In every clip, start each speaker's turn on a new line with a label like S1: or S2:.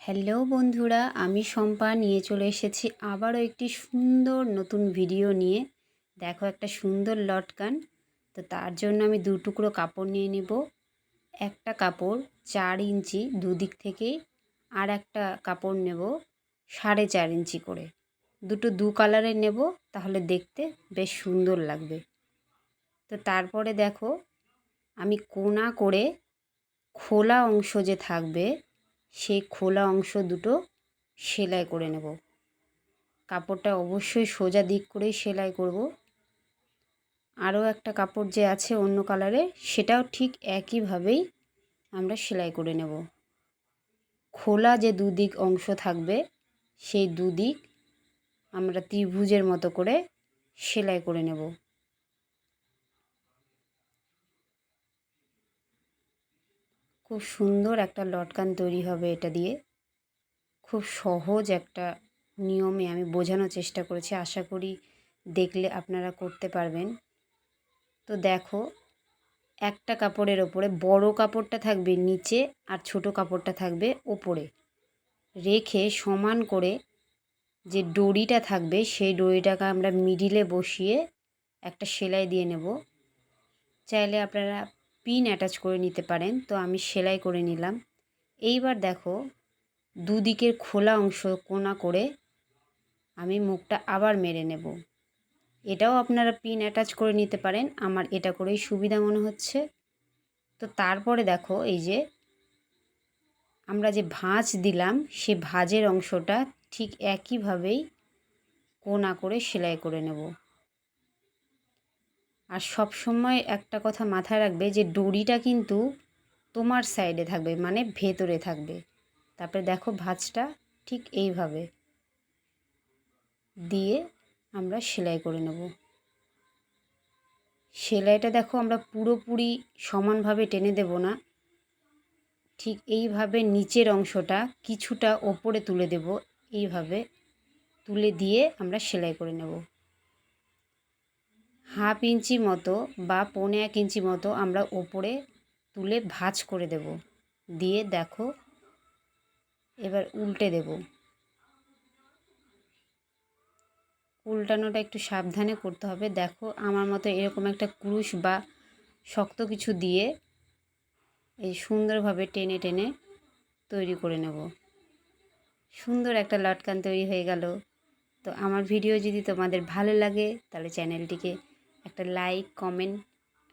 S1: Hello বন্ধুরা, আমি শম্পা। নিয়ে চলে এসেছি আবারও একটি সুন্দর নতুন ভিডিও নিয়ে। দেখো একটা সুন্দর লটকান। তো তার জন্য আমি দু টুকরো কাপড় নিয়ে নেব। একটা কাপড় চার ইঞ্চি দুদিক থেকেই আর একটা কাপড় নেব সাড়ে চার ইঞ্চি করে। দুটো দু কালারের নেব, তাহলে দেখতে বেশ সুন্দর লাগবে। তো তারপরে দেখো, আমি কোনা করে খোলা অংশ যে থাকবে সেই খোলা অংশ দুটো সেলাই করে নেব। কাপড়টা অবশ্যই সোজা দিক করেই সেলাই করব। আরও একটা কাপড় যে আছে অন্য কালারের, সেটাও ঠিক একইভাবেই আমরা সেলাই করে নেব। খোলা যে দুদিক অংশ থাকবে, সেই দুদিক আমরা ত্রিভুজের মতো করে সেলাই করে নেব। খুব সুন্দর একটা লটকান তৈরি হবে এটা দিয়ে। খুব সহজ একটা নিয়মে আমি বোঝানোর চেষ্টা করেছি, আশা করি দেখলে আপনারা করতে পারবেন। তো দেখো, একটা কাপড়ের ওপরে বড় কাপড়টা থাকবে নিচে আর ছোট কাপড়টা থাকবে ওপরে। রেখে সমান করে যে ডরিটা থাকবে সেই ডরিটাকে আমরা মিডিলে বসিয়ে একটা সেলাই দিয়ে নেব। চাইলে আপনারা পিন অ্যাটাচ করে নিতে পারেন। তো আমি সেলাই করে নিলাম। এইবার দেখো, দুদিকের খোলা অংশ কোনা করে আমি মুখটা আবার মেরে নেব। এটাও আপনারা পিন অ্যাটাচ করে নিতে পারেন। আমার এটা করেই সুবিধা মনে হচ্ছে। তো তারপরে দেখো, এই যে আমরা যে ভাঁজ দিলাম, সে ভাঁজের অংশটা ঠিক একইভাবেই কোনা করে সেলাই করে নেব। আর সব সময় একটা কথা মাথায় রাখবে যে দড়িটা কিন্তু তোমার সাইডে থাকবে মানে ভেতরে থাকবে। তারপরে দেখো ভাঁজটা ঠিক এইভাবে। দিয়ে আমরা সেলাই করে নেব। সেলাইটা দেখো আমরা পুরোপুরি সমানভাবে টেনে দেব না। ঠিক এইভাবে নিচের অংশটা কিছুটা ওপরে তুলে দেব। এইভাবে তুলে দিয়ে আমরা সেলাই করে নেব। হাফ ইঞ্চি মতো বা পৌনে এক ইঞ্চি মতো আমরা ওপরে তুলে ভাঁজ করে দেব। দিয়ে দেখো, এবার উল্টে দেব। উল্টানোটা একটু সাবধানে করতে হবে। দেখো, আমার মতো এরকম একটা ক্রুশ বা শক্ত কিছু দিয়ে এই সুন্দরভাবে টেনে টেনে তৈরি করে নেব। সুন্দর একটা লটকান তৈরি হয়ে গেল। তো আমার ভিডিও যদি তোমাদের ভালো লাগে, তাহলে চ্যানেলটিকে একটা লাইক কমেন্ট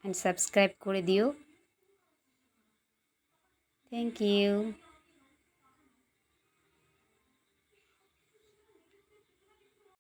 S1: অ্যান্ড সাবস্ক্রাইব করে দিও থ্যাংক ইউ